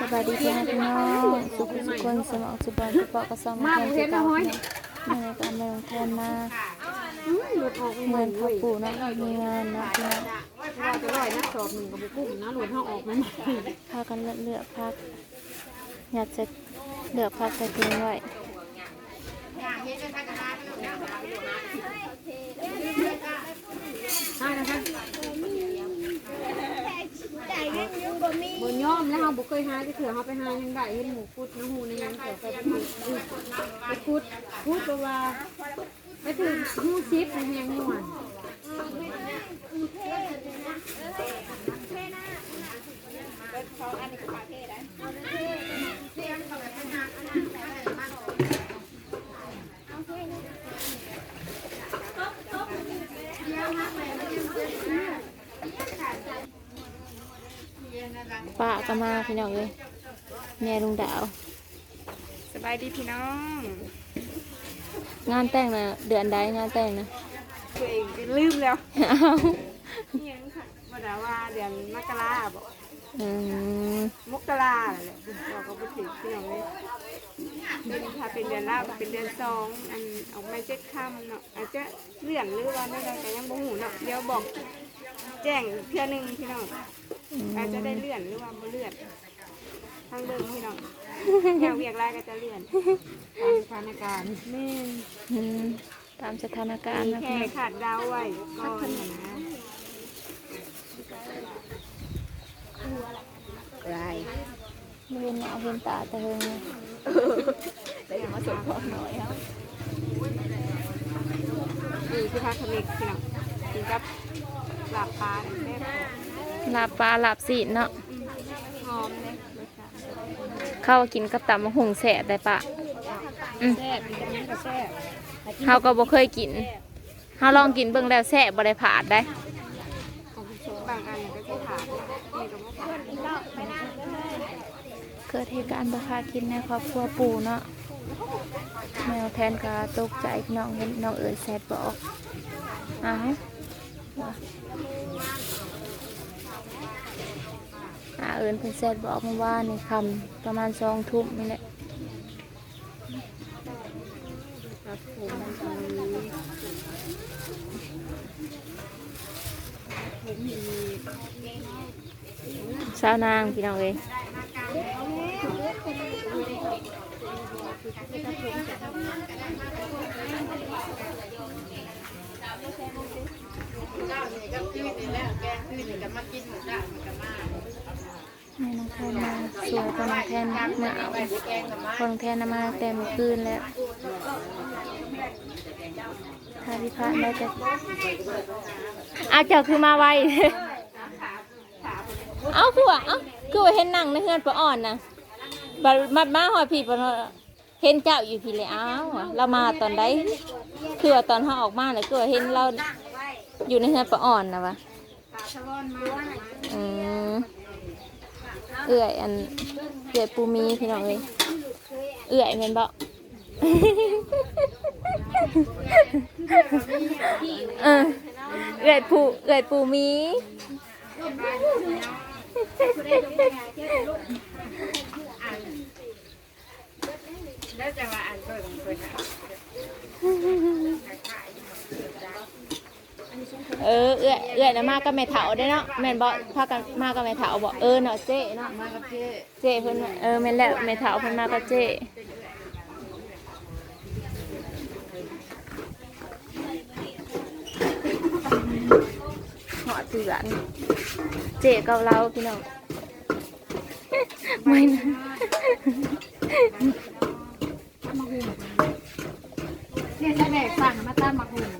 สบายดีพี่น้องสุขสุขคนสมองสุบอนสุปอกระซองมาแทนสิเก่าเนี่ยมาในการมาลงแทนมาเหลุดอนพ่อปู่นะมีงานนะพี่น้องว่าจะร้อยนะสอบหนึ่งกับกุ้มนะหลุดห้อออกมันพากันเลือกเลือกพักอยากจะเลือกพักแต่ทิ้งไว้ ใช่นะคะบนย่อมแล้ว เคยหาที่เถื่อเขาไปหายังได้เห็นหมูพุดน้ำหูในยังเกี่ยวกับไปพุดพุดว่าไปถึงหูซิปในแหงม่วน ก็มาพี่น้องเลยแม่ลุงดาว สบายดีพี่น้อง งานแต่งนะเดือนใดงานแต่งนะตัวเองลืมแล้วอ้าวยังค่ะมาดาว่าเดือนมกราบอกอืมมกราแหละเราก็ไปถึงพี่น้องเลย เป็นถ้าเป็นเดือนละเป็นเดือนสองอันออกมาเจ็ดค่ำเนาะอาจจะเลื่อนหรือว่าไม่ได้แต่ยังบ่หูเนาะเดี๋ยวบอกแจ้งเพื่อหนึ่งพี่น้องอาจจะได้เลื่อนหรือว่าบ่เลื่อนทางเดิมพี่น้องอยากเวียกไรก็จะเลื่อนตามสถานการณ์แม่นอืมตามสถานการณ์มีนะแค่พี่น้องขาดดาวไว้ก่อนนะไรไม่ เห็นเอาเห็นตาแต่เฮงแต่ยังมาสดพอหน่อยครับนี่คือพักคณิกพี่น้องกินกับหลับปลาแซ่บลาบปลาลาบสีนเนาะหอมเลยรสชาติเข้ากินกับตำมะฮุงแสบได้ปะอืมแซ่บกินกับนี้ก็แซ่บเฮาก็บ่เคยกินเฮาลองกินเบิ่งแล้วแซ่บบ่ได้ผาดได้ของคุณชมบางอันเนี่ยก็จะขาดนี่ก็ไม่ขาด เกิดเหตุการณ์บ่คาดคิดในครอบครัวปู่เนาะแมวแทนก็ตกใจน้องเห็นน้องเอ๋ยแซดบอกอ้าวอาเอิญเพิ่นแซดบอกเมื่านนี่คำประมาณ2ทุ่มนี่แหละครับผมสาวนางพี่น้องเอ้ย แม่น้องแทนมาสวยกว่าน้องแทนหนาวคนแทนนมาแต่เมื่อคืนแล้วถ้าพิพาทได้จะเอาเจ้าคือมาไว เอาคือว่าเอาคือว่าเห็นหนังในเฮือนปะอ่อนนะบัดบัดมาหอยพี่ปะเนาะ เห็นเจ้าอยู่พี่เลยอ้าวว่ะเรามาตอนใดคือว่าตอนเขาออกมาเลยคือว่าเห็นเราอยู่ในเฮือนปะอ่อนนะวะชะลอนมาอืมเอื่อยอันเอื่อยปูมีพี่น้องเลยเอื่อยแม่นบ่เออเอื่อยปูเอื่อยปูมี แล้วจะมาอ่านเปิดเปิดเออเอื่อยเอื่อยนะมากับแม่เฒ่าได้เนาะแม่นบ่พากันมากับแม่เฒ่าบ่เออเนาะเจ๊เนาะมากับเจ๊เจ๊เพิ่นว่าเออแม่นแล้วแม่เฒ่าเพิ่นมากับเจ๊เหาะเตือนเจ๊กับเราพี่น้องไม่นะ เนี่ยใช้แบกสั่งมาตามมาหุ่น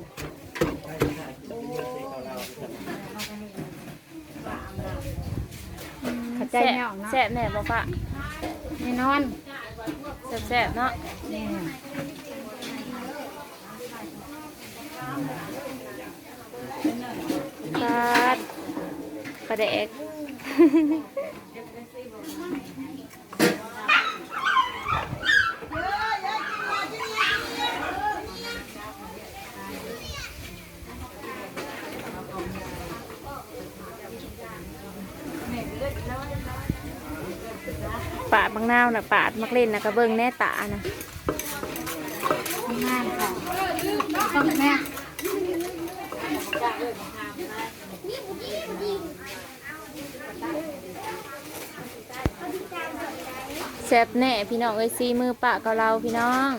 เข้าใจแซ่บแนวเนาะแซ่บแน่บ่ปะแน่นอนแซ่บแซ่บเนาะนี่ปลาดปลาแดก ปาดบางนาวน่ะปาดมักเล่นนะกระเบิงแน่ตานะงานค่ะต้องแม่แซ่บแน่พี่น้องเอ้ยซีมือปะกับเราพี่น้อง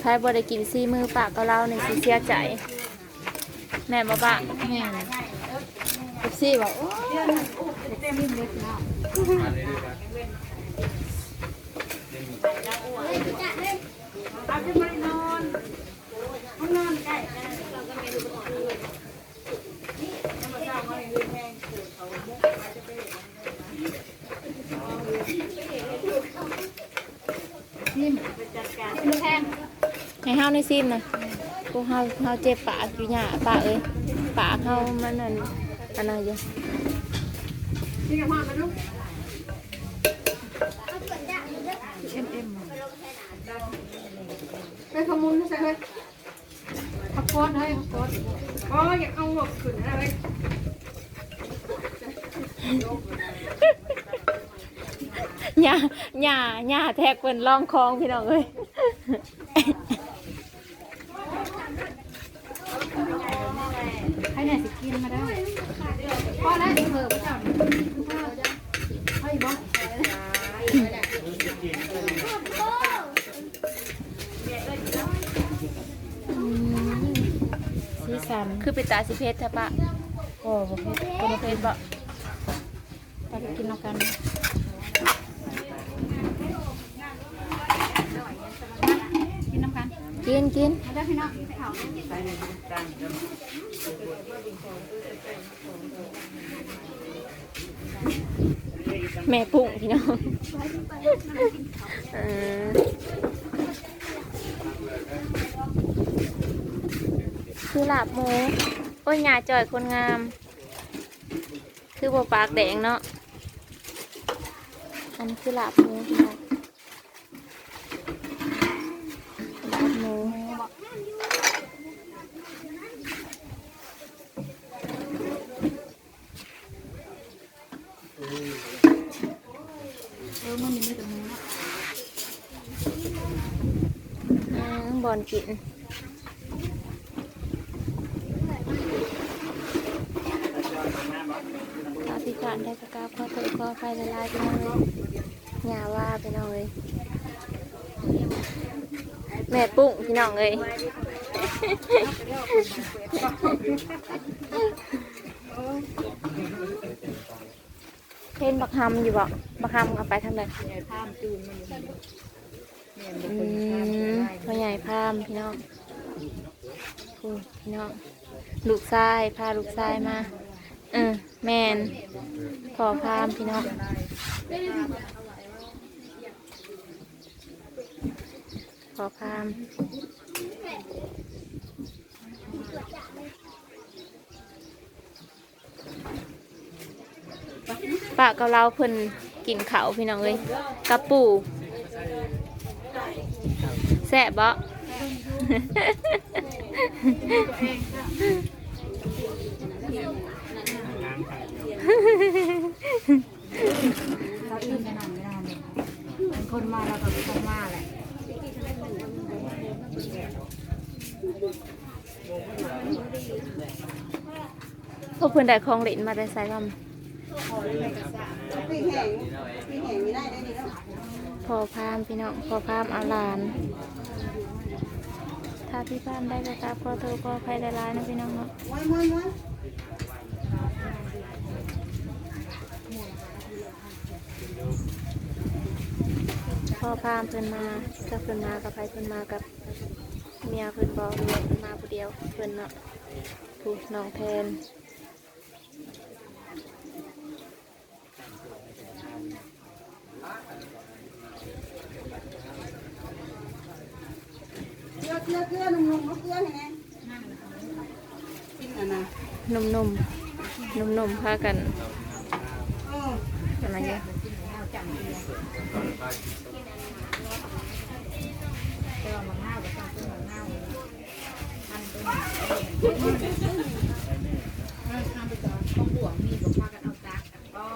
ใครบ่ได้กินซีมือปะกับเราในสิเสียใจ แม่บ่ปะแม่เอฟซีบอกโอ้ยเต็มเล็กเนาะ ให้เฮาในซีมนะพวกเฮาเฮาเจ็บปากอยู่หยาปากเอ้ยปากเฮามันนั่นอันนั้นอยู่เอ็มเอ็มไปขมุนใส่เฮ้ยขับโคตรเฮ้ยขับโคตรอ๋ออยากเอาหมวกขึ้นนะเฮ้ยหญ้าหญ้าหญ้าแทกเพิ่นร่องคลองพี่น้องเอ้ย ให้แน่สิ กินมาได้พ่อแล้วเพิ่มเจ้าเฮ้ยบอกสีสันคือเป็นตาสิเพชรใช่ปะโอ้บอกเพชรเป็นเพชรบ่ไปกินน้ำกันกินน้ำกันกินกินได้พี่น้อง แม่ปุ่งพี่น้องเออคือลาบหมูโอ้ยหญ้าจ่อยคนงาม คือบ่ปากแดงเนาะอันนี้คือลาบหมูพี่น้องลาบหมู เออมันมีแต่หมู อืม บอลกินตาพิการได้กระกาบข้อตัวข้อไฟละลายไปเลยอย่าว่าไปหน่อยแม่ปุ้งพี่น้องเลยเห็นบักฮำอยู่บ่บักฮำเอาไปทำไมใหญ่พามตื่นมาอยู่ อืมพ่อใหญ่พามพี่น้องพูดพี่น้องลูกชายพาลูกชายมาเออแมนขอพามพี่น้องขอพามปะกับเราเพิ่นกินเขาพี่น้องเอ้ยกับปู่ แซ่บบ่เราตื่นไปนอนไม่นอนเลยเป็นคนมาเราก็เป็นคนมาแหละพวกเพิ่อนได้ของเล่นมาได้ใส่ลำพี่แหงพี่แหงไม่ได้ได้ดีแล้ว พอพามพี่น้องพอพามอาลาน ถ้าพี่พามได้ก็ครับก็เธอก็ใครได้ร้ายนะพี่น้องเนาะพอพามเพิ่นมาก็เพิ่นมากับใครเพิ่นมากับเมียเพิ่นบอกเมียเพิ่นมาผู้เดียวเพิ่นเนาะผู้น้องแทน เกลือเกลือเกลือนุ่มๆเอาเกลือให้แน่กินอะนะนุ่มๆนุ่มๆพากันเอออะไรเงี้ย แต่ว่ามังง่าวกับต้องเป็นมังง่าวทันตัวนี้ทำไปก่อนต้องบวกมีบอกพากันเอาตักอ๋อ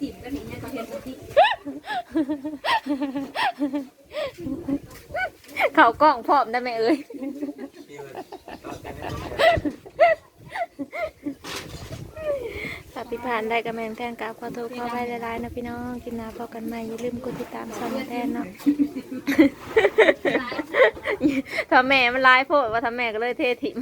สิบก็นี่เนี่ยก็เห็นที่ เขา กล้องพร้อมได้ไหมเอ้ยถ้าพิพานได้ก็แม่นแทนกับขอโทษขอไว้หลายๆนะพี่น้องกินน้ำพอกันใหม่อย่าลืมกดติดตามช่องแทนเนาะถ้าแม่มันร้ายโพดว่าถ้าแม่ก็เลยเทถิ่ม